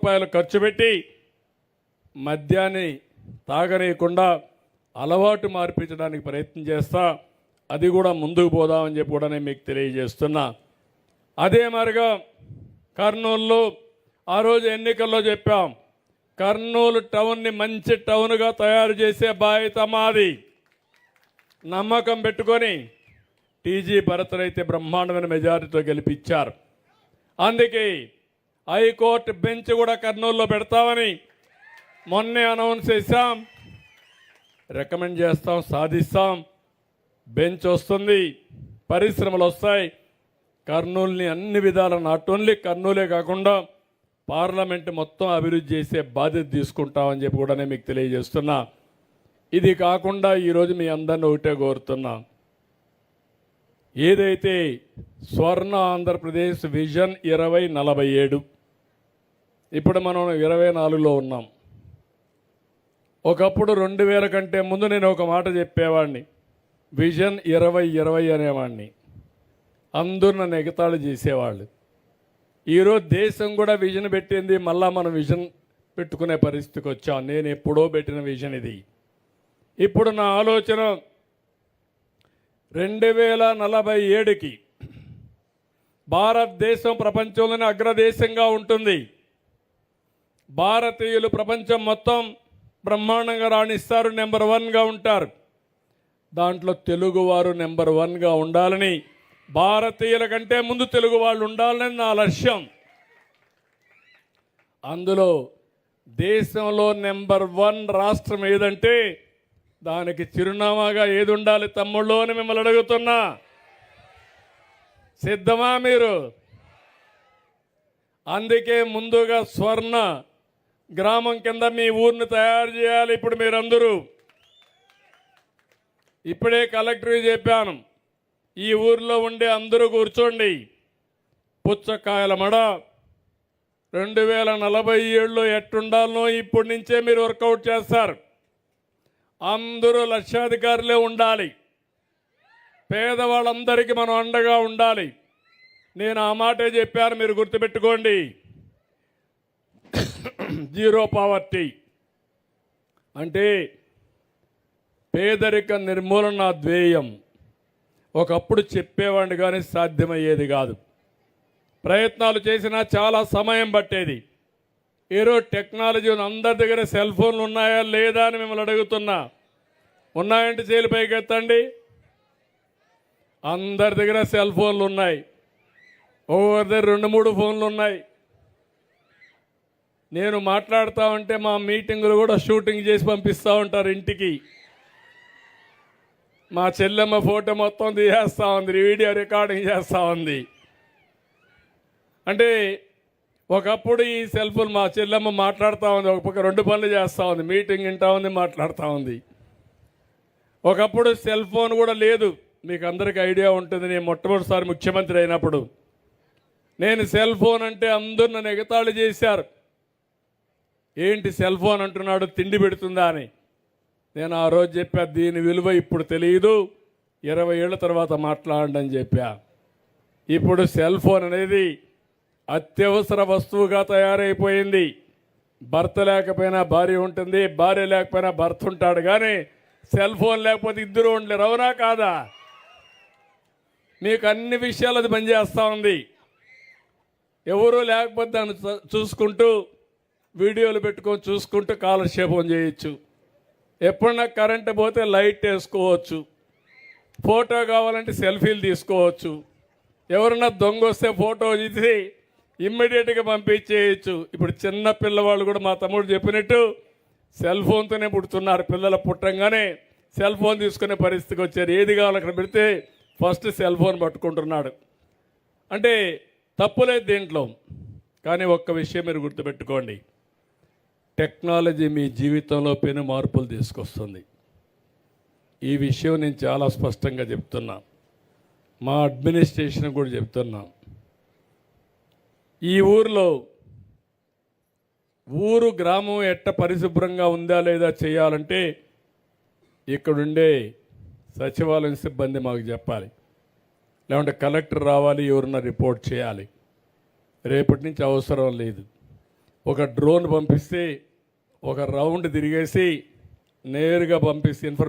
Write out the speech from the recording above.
రూపాయలు ఖర్చు పెట్టి మద్యాన్ని తాగనేయకుండా అలవాటు మార్పించడానికి ప్రయత్నం చేస్తా అది కూడా ముందుకు పోదామని చెప్పి కూడా నేను మీకు తెలియజేస్తున్నా. అదే మరిగా కర్నూలులో ఆ రోజు ఎన్నికల్లో చెప్పాం కర్నూలు టౌన్ని మంచి టౌన్గా తయారు చేసే బాధ్యత మాది. నమ్మకం పెట్టుకొని టీజీ భరత్ బ్రహ్మాండమైన మెజారిటీతో గెలిపించారు. అందుకే హైకోర్టు బెంచ్ కూడా కర్నూలులో పెడతామని మొన్నే అనౌన్స్ చేశాం. రికమెండ్ చేస్తాం సాధిస్తాం. బెంచ్ వస్తుంది పరిశ్రమలు వస్తాయి. కర్నూలుని అన్ని విధాల నాట్ ఓన్లీ కర్నూలే కాకుండా పార్లమెంట్ మొత్తం అభివృద్ధి చేసే బాధ్యత తీసుకుంటామని చెప్పి కూడా నేను మీకు తెలియజేస్తున్నా. ఇది కాకుండా ఈరోజు మీ అందరిని ఒకటే కోరుతున్నా. ఏదైతే స్వర్ణ ఆంధ్రప్రదేశ్ విజన్ ఇరవై నలభై ఏడు ఇప్పుడు మనం ఇరవై నాలుగులో ఉన్నాం. ఒకప్పుడు రెండు వేల కంటే ముందు నేను ఒక మాట చెప్పేవాడిని విజన్ ఇరవై ఇరవై అనేవాడిని అందరూ నన్ను ఎగతాళి చేసేవాళ్ళు. ఈరోజు దేశం కూడా విజన్ పెట్టింది మళ్ళా మనం విజన్ పెట్టుకునే పరిస్థితికి వచ్చాం. నేను ఎప్పుడో పెట్టిన విజన్ ఇది. ఇప్పుడు నా ఆలోచన రెండు వేల నలభై ఏడుకి భారతదేశం ప్రపంచంలోనే అగ్రదేశంగా ఉంటుంది. భారతీయులు ప్రపంచం మొత్తం బ్రహ్మాండంగా రాణిస్తారు నెంబర్ వన్గా ఉంటారు. దాంట్లో తెలుగువారు నెంబర్ వన్గా ఉండాలని భారతీయుల కంటే ముందు తెలుగు వాళ్ళు ఉండాలని నా లక్ష్యం. అందులో దేశంలో నెంబర్ వన్ రాష్ట్రం ఏదంటే దానికి చిరునామాగా ఏది ఉండాలి తమ్ముళ్ళు అని మిమ్మల్ని అడుగుతున్నా. సిద్ధమా మీరు? అందుకే ముందుగా స్వర్ణ గ్రామం కింద మీ ఊరిని తయారు చేయాలి ఇప్పుడు మీరందరూ. ఇప్పుడే కలెక్టర్ చెప్పాను ఈ ఊర్లో ఉండే అందరూ కూర్చోండి. పుచ్చకాయల మడ రెండు వేల నలభై ఏళ్ళు ఎట్టుండాలనో ఇప్పటి నుంచే మీరు వర్కౌట్ చేస్తారు. అందరూ లక్షాధికారులే ఉండాలి. పేదవాళ్ళందరికీ మనం అండగా ఉండాలి. నేను ఆ మాటే చెప్పాను మీరు గుర్తుపెట్టుకోండి. Zero poverty. అంటే పేదరిక నిర్మూలన ధ్యేయం. ఒకప్పుడు చెప్పేవాడిని కానీ సాధ్యమయ్యేది కాదు. ప్రయత్నాలు చేసినా చాలా సమయం పట్టేది. ఈరోజు టెక్నాలజీ ఉంది. అందరి దగ్గర సెల్ ఫోన్లు ఉన్నాయా లేదా అని మిమ్మల్ని అడుగుతున్నా. ఉన్నాయంటే చేలు పైకి ఎత్తండి అందరి దగ్గర సెల్ ఫోన్లు ఉన్నాయి. ఒక్కొక్కరి దగ్గర రెండు మూడు ఫోన్లు ఉన్నాయి. నేను మాట్లాడుతూ ఉంటే మా మీటింగులు కూడా షూటింగ్ చేసి పంపిస్తూ ఉంటారు ఇంటికి. మా చెల్లెమ్మ ఫోటో మొత్తం తీసేస్తూ ఉంది. వీడియో రికార్డింగ్ చేస్తూ ఉంది. అంటే ఒకప్పుడు ఈ సెల్ ఫోన్ మా చెల్లెమ్మ మాట్లాడుతూ ఉంది ఒక పక్క రెండు పనులు చేస్తూ ఉంది మీటింగ్ వింటా ఉంది మాట్లాడుతూ ఉంది. ఒకప్పుడు సెల్ ఫోన్ కూడా లేదు. మీకు అందరికీ ఐడియా ఉంటుంది నేను మొట్టమొదటిసారి ముఖ్యమంత్రి అయినప్పుడు. నేను సెల్ ఫోన్ అంటే అందరు నన్ను ఎగతాళి చేశారు. ఏంటి సెల్ ఫోన్ అంటున్నాడు తిండి పెడుతుందా అని. నేను ఆ రోజు చెప్పా దీని విలువ ఇప్పుడు తెలియదు ఇరవై ఏళ్ళ తర్వాత మాట్లాడండి అని చెప్పా. ఇప్పుడు సెల్ ఫోన్ అనేది అత్యవసర వస్తువుగా తయారైపోయింది. భర్త లేకపోయినా భార్య ఉంటుంది భార్య లేకపోయినా భర్త ఉంటాడు. కానీ సెల్ ఫోన్ లేకపోతే ఇద్దరు ఉండలేరు. అవునా కాదా? మీకు అన్ని విషయాలు అది పనిచేస్తూ ఉంది. ఎవరు లేకపోతే దాన్ని చూసుకుంటూ వీడియోలు పెట్టుకొని చూసుకుంటూ కాలక్షేపం చేయొచ్చు. ఎప్పుడన్నా కరెంట్ పోతే లైట్ వేసుకోవచ్చు. ఫోటో కావాలంటే సెల్ఫీలు తీసుకోవచ్చు. ఎవరన్నా దొంగ వస్తే ఫోటో తీసి ఇమ్మీడియట్గా పంపించేయచ్చు. ఇప్పుడు చిన్న పిల్లవాళ్ళు కూడా మా తమ్ముడు చెప్పినట్టు సెల్ ఫోన్తోనే పుడుతున్నారు పిల్లలు పుట్టంగానే. సెల్ ఫోన్ తీసుకునే పరిస్థితికి వచ్చారు. ఏది కావాలి అక్కడ పెడితే ఫస్ట్ సెల్ ఫోన్ పట్టుకుంటున్నాడు. అంటే తప్పులేదు దీంట్లో. కానీ ఒక్క విషయం మీరు గుర్తుపెట్టుకోండి. టెక్నాలజీ మీ జీవితంలో పెను మార్పులు తీసుకొస్తుంది. ఈ విషయం నేను చాలా స్పష్టంగా చెప్తున్నా. మా అడ్మినిస్ట్రేషన్ కూడా చెప్తున్నాను ఈ ఊరిలో ఊరు గ్రామం ఎట్ట పరిశుభ్రంగా ఉందా లేదా చేయాలంటే ఇక్కడుండే సచివాలయం సిబ్బంది మాకు చెప్పాలి. లేకుంటే కలెక్టర్ రావాలి ఎవరన్నా రిపోర్ట్ చేయాలి. రేపటి నుంచి అవసరం లేదు. ఒక డ్రోన్ పంపిస్తే ఒక రౌండ్ తిరిగేసి నేరుగా పంపిస్తే ఇన్ఫర్మేషన్